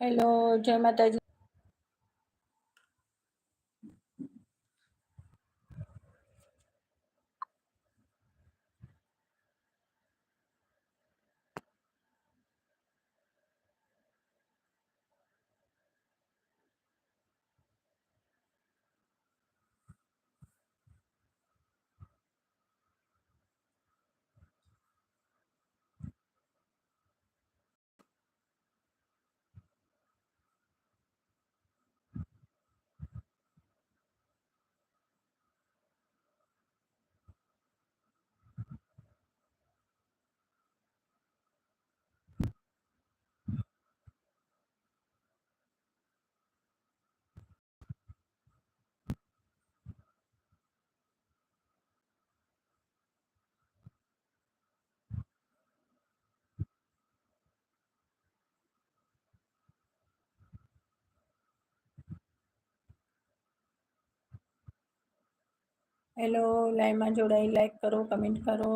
Hello જય માતાજી. Hello લાઈવમાં જોડાઈ લાઈક કરો કમેન્ટ કરો.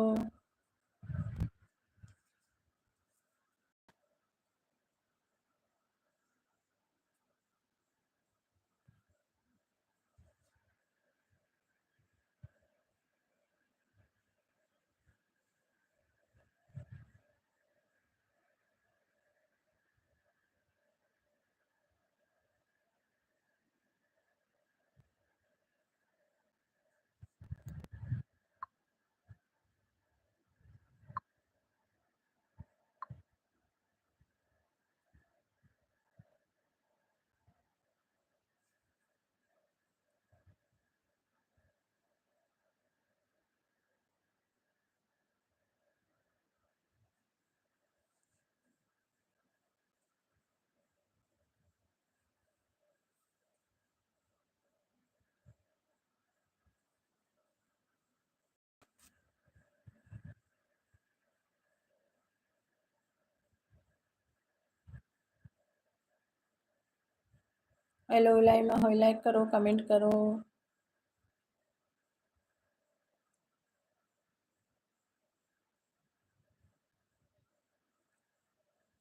હેલો લાઈવમાં હોય લાઈક કરો કમેન્ટ કરો.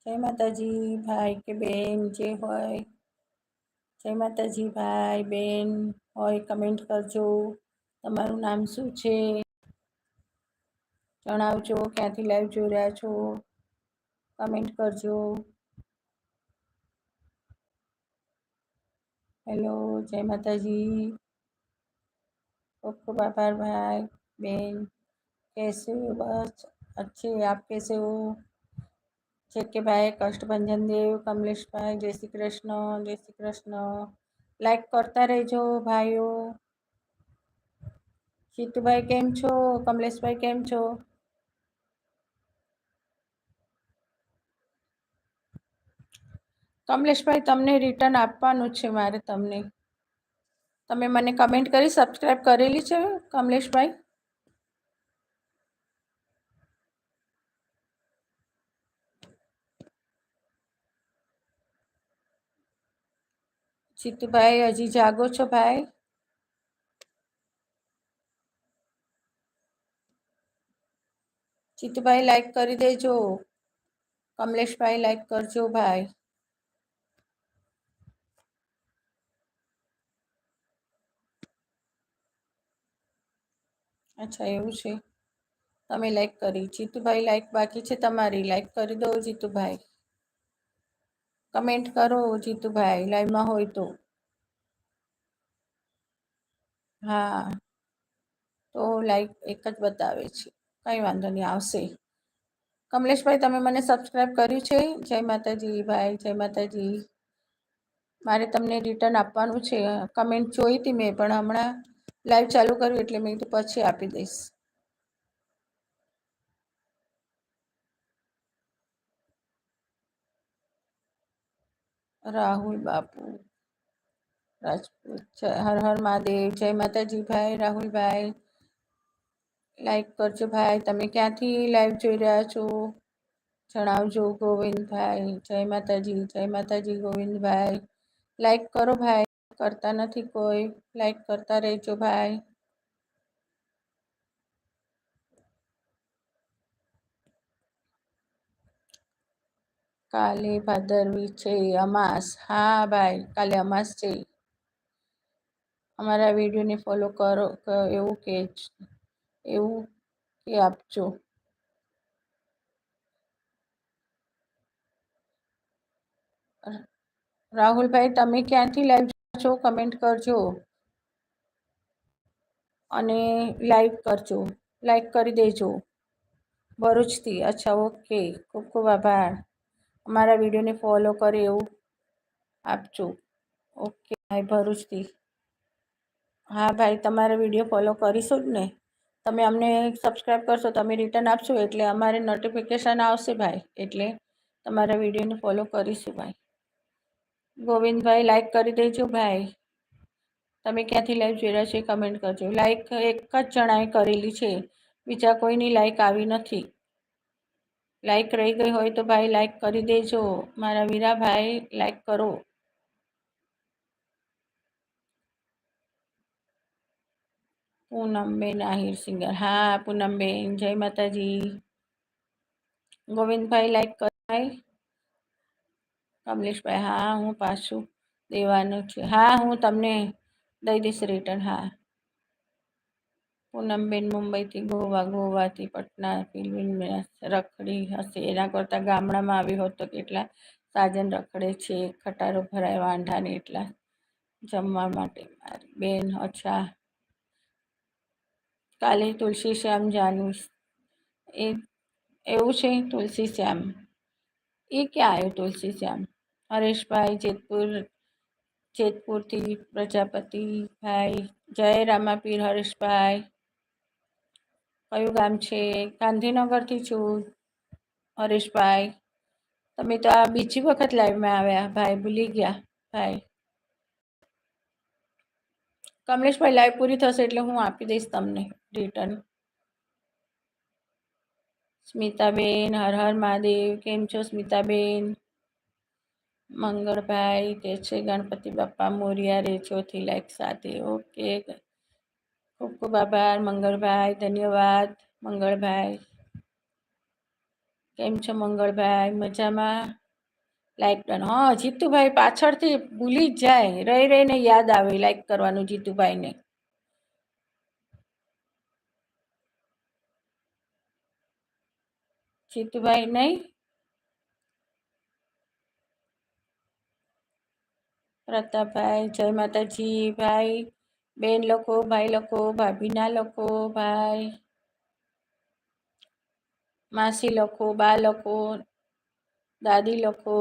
જય માતાજી, ભાઈ કે બેન, જે હોય. જય માતાજી, ભાઈ, બેન, હોય કમેન્ટ કરજો. તમારું નામ શું છે? જણાવજો, ક્યાંથી લાઈવ જોઈ રહ્યા છો? કમેન્ટ કરજો. હેલો જય માતાજી ખૂબ ખૂબ આભાર ભાઈ બેન कैसे हो बस अच्छे आप कैसे हो જેકે ભાઈ કષ્ટભંજન દેવ કમલેશભાઈ જય શ્રી કૃષ્ણ જય શ્રી કૃષ્ણ લાઈક કરતા રહેજો ભાઈઓ જીતુભાઈ કેમ છો કમલેશભાઈ કેમ છો કમલેશભાઈ, તમને રિટર્ન આપવાનું છે મારે તમને. તમે મને કમેન્ટ કરી સબસ્ક્રાઈબ કરેલી છે, કમલેશભાઈ? જીતુભાઈ, હજી જાગો છો ભાઈ? જીતુભાઈ લાઈક કરી દેજો. કમલેશભાઈ લાઈક કરજો ભાઈ. અચ્છા, એવું છે. તમે લાઈક કરી. જીતુભાઈ લાઈક બાકી છે તમારી. લાઈક કરી દો જીતુભાઈ. કમેન્ટ કરો જીતુભાઈ લાઈવમાં હોય તો. હા. તો લાઈક એક જ બતાવે છે. કંઈ વાંધો નહીં, આવશે. કમલેશભાઈ, તમે મને સબસ્ક્રાઈબ કર્યું છે? જય માતાજી ભાઈ, જય માતાજી. મારે તમને રિટર્ન આપવાનું છે. કમેન્ટ જોઈ હતી મેં પણ હમણાં. લાઈવ ચાલુ કર્યું એટલે મેં તો પછી આપી દઈશ. રાહુલ બાપુ. રાજપૂત હર હર મહાદેવ, જય માતાજી ભાઈ રાહુલભાઈ લાઈક કરજો ભાઈ, તમે ક્યાંથી લાઈવ જોઈ રહ્યા છો? જણાવજો ગોવિંદભાઈ, જય માતાજી જય માતાજી ગોવિંદભાઈ. લાઈક કરો ભાઈ. કરતા નથી કોઈ. લાઈક કરતા રહેજો ભાઈ કાલે ભાદરવી છે, અમાસ. હા ભાઈ કાલે અમાસ છે. અમારા વિડીયોને ફોલો કરો એવું કે એવું કે આપજો. રાહુલભાઈ, તમે ક્યાંથી લાઈવ છો, કમેન્ટ કરજો. અને લાઈક કરજો. લાઈક કરી દેજો. ભરૂચથી. અચ્છા, ઓકે. ખૂબ ખૂબ આભાર. અમારા વિડીયોને ફોલો કરે એવું આપજો. ઓકે, ભાઈ, ભરૂચથી. હા, ભાઈ, તમારા વીડિયો ફોલો કરીશું જ ને. તમે અમને સબસ્ક્રાઈબ કરશો તમે રિટર્ન આપશો, એટલે અમારે નોટિફિકેશન આવશે, ભાઈ. એટલે તમારા વિડીયોને ફોલો કરીશું, ભાઈ. ગોવિંદભાઈ લાઈક કરી દેજો ભાઈ. તમે ક્યાંથી લાઈવ જોઈ રહ્યા છે કમેન્ટ કરજો. લાઈક એક જ જણાએ કરેલી છે. બીજા કોઈની લાઈક આવી નથી. લાઈક રહી ગઈ હોય તો ભાઈ લાઈક કરી દેજો. મારા વીરાભાઈ લાઈક કરો. પૂનમબેન આહિર સિંગર. હા, પૂનમબેન. જય માતાજી. ગોવિંદભાઈ લાઈક કમલેશભાઈ હા, હું પાછું દેવાનું છે. હા, હું તમને દઈ દઈશ રિટર્ન હા. પૂનમબેન મુંબઈથી ગોવા, ગોવાથી પટના, ફિલ્મ રખડી હશે. એના કરતાં ગામડામાં આવી હોત તો કેટલા સાજન રખડે છે, ખટારો ભરાય વાંઢાને એટલા જમવા માટે. મારી બેન, અચ્છા. કાલે તુલસી શ્યામ જાનું એ, એવું છે? તુલસી શ્યામ. એ ક્યાં આવ્યું તુલસી શ્યામ? હરેશભાઈ જેતપુર, જેતપુરથી પ્રજાપતિભાઈ જય રામાપીર હરેશભાઈ. કયું ગામ છે? ગાંધીનગરથી છું, હરેશભાઈ. તમે તો આ બીજી વખત લાઈવમાં આવ્યા, ભાઈ ભૂલી ગયા, ભાઈ. કમલેશભાઈ લાઈવ પૂરી થશે એટલે હું આપી દઈશ તમને રિટર્ન સ્મિતાબેન, હર હર મહાદેવ, કેમ છો સ્મિતાબેન? મંગળભાઈ, તે છે ગણપતિ બાપ્પા મોરિયા રે ચોથી લાઈક સાથે. ઓકે. ખૂબ ખૂબ આભાર, મંગળભાઈ, ધન્યવાદ. મંગળભાઈ. કેમ છો મંગળભાઈ? મજામાં? લાઈક ડન હા, જીતુભાઈ પાછળથી ભૂલી જ જાય. રહી રહીને યાદ આવે લાઈક કરવાનું જીતુભાઈને. જીતુભાઈ નહીં? પ્રતાપભાઈ, જય માતાજી, ભાઈ, બેન લોકો, ભાઈ લોકો, ભાભીના લોકો, ભાઈ, માસી લોકો, બા લોકો, દાદી લોકો,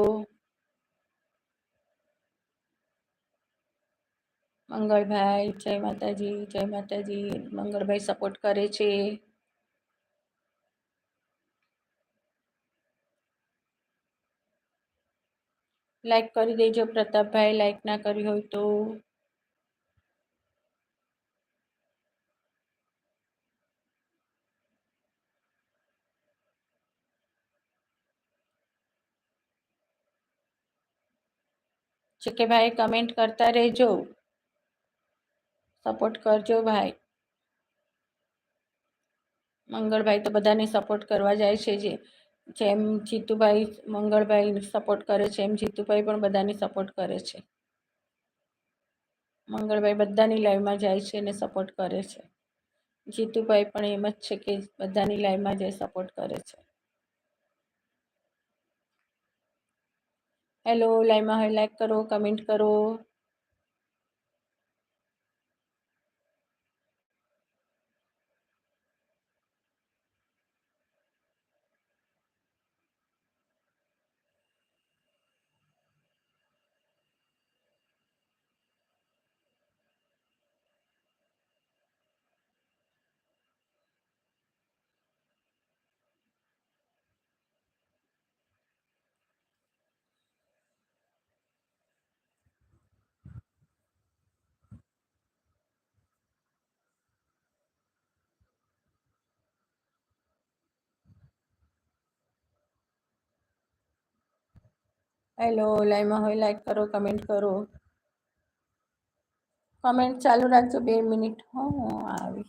મંગળભાઈ, જય માતાજી જય માતાજી, મંગળભાઈ સપોર્ટ કરે છે. લાઈક કરી દેજો પ્રતાપભાઈ લાઈક ના કરી હોય તો. છે કે ભાઈ કમેન્ટ કરતા રહેજો. સપોર્ટ કરજો ભાઈ. મંગળભાઈ તો બધાને સપોર્ટ કરવા જાય છે જે. જેમ જીતુભાઈ મંગળભાઈ સપોર્ટ કરે છે, એમ જીતુભાઈ પણ બધાને સપોર્ટ કરે છે. મંગળભાઈ બધાની લાઈવમાં જાય છે અને સપોર્ટ કરે છે. જીતુભાઈ પણ એમ જ છે કે બધાની લાઈવમાં જઈ સપોર્ટ કરે છે. હેલો લાઈવમાં હોય કરો કમેન્ટ કરો. હેલો લાઈવમાં હોય લાઈક કરો કમેન્ટ કરો. કમેન્ટ ચાલુ રાખજો બે મિનિટ. હું આવી.